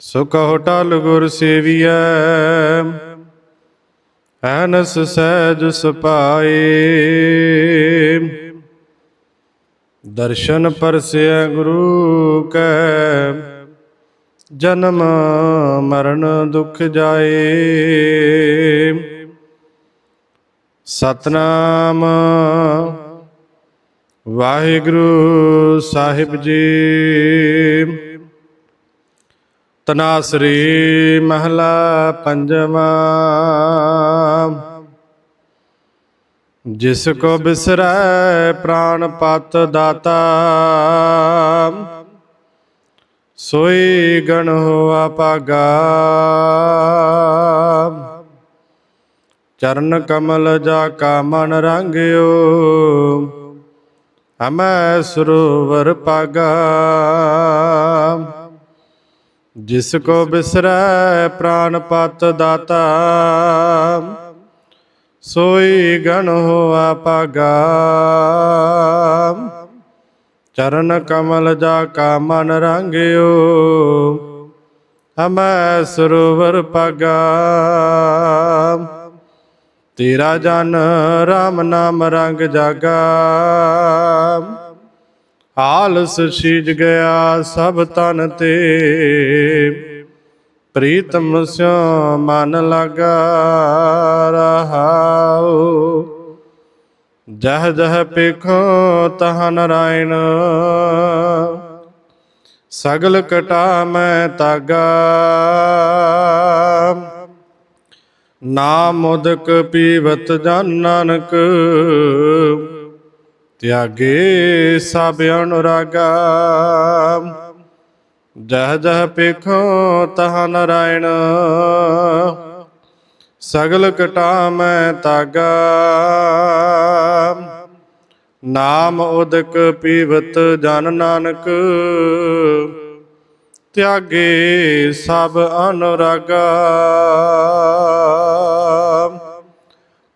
ਸੋ ਕਹੋ ਟਲ ਗੁਰ ਸੇਵੀਐ, ਐਨਸ ਸਹਿਜ ਸੁਪਾਏ। ਦਰਸ਼ਨ ਪਰਸਿਆ ਗੁਰੂ ਕੈ, ਜਨਮ ਮਰਨ ਦੁਖ ਜਾਏ। ਸਤਨਾਮ ਵਾਹਿਗੁਰੂ ਸਾਹਿਬ ਜੀ। ਤਨਾਸਰੀ ਮਹਲਾ ਪੰਜਵਾ। ਜਿਸ ਕੋ ਬਿਸਰੈ ਪ੍ਰਾਨ ਪਤ ਦਾਤਾ, ਸੋਈ ਗਣ ਹੋਆ ਪਾਗਾ ਚਰਨ ਕਮਲ ਜਾ ਕਾ ਮਨ ਰੰਗਿਓ, ਹਮੈ ਸਰੋਵਰ ਪਾਗਾ ਜਿਸ ਕੋ ਬਿਸਰੈ ਪ੍ਰਾਨ ਪਤ ਦਾਤਾ, ਸੋਈ ਗਣ ਹੋਆ ਭਾਗਾ। ਚਰਨ ਕਮਲ ਜਾ ਕਾ ਮਨ ਰੰਗਿਓ, ਹਮੈ ਸਰੋਵਰ ਪਾਗਾ ਤੇਰਾ ਜਨ RAM ਨਾਮ ਰੰਗ ਜਾਗਾ। ਹਾਲਸ ਸੀਜ ਗਿਆ ਸਭ ਤਨ ਤੇ। ਪ੍ਰੀਤਮ ਸਿਉ ਮਨ ਲਗਾ ਰਹਾਉ। ਜਹ ਜਹ ਪੇਖੋ ਤਹ ਨਰਾਇਣ ਸਗਲ ਕਟਾ ਮੈਂ ਤਾਗਾ। ਨਾਮ ਮੁਦਕ ਪੀਵਤ ਜਨ ਨਾਨਕ। ਤਿਆਗੇ ਸਭ ਅਨੁਰਾਗਾ। ਜਹ ਜਹ ਪੇਖੋ ਤਹ ਨਰਾਇਣ ਸਗਲ ਕਟਾ ਮੈਂ ਤਾਗਾ। ਨਾਮ ਉਦਕ ਪੀਵਤ ਜਨ ਨਾਨਕ। ਤਿਆਗੇ ਸਭ ਅਨੁਰਾਗਾ।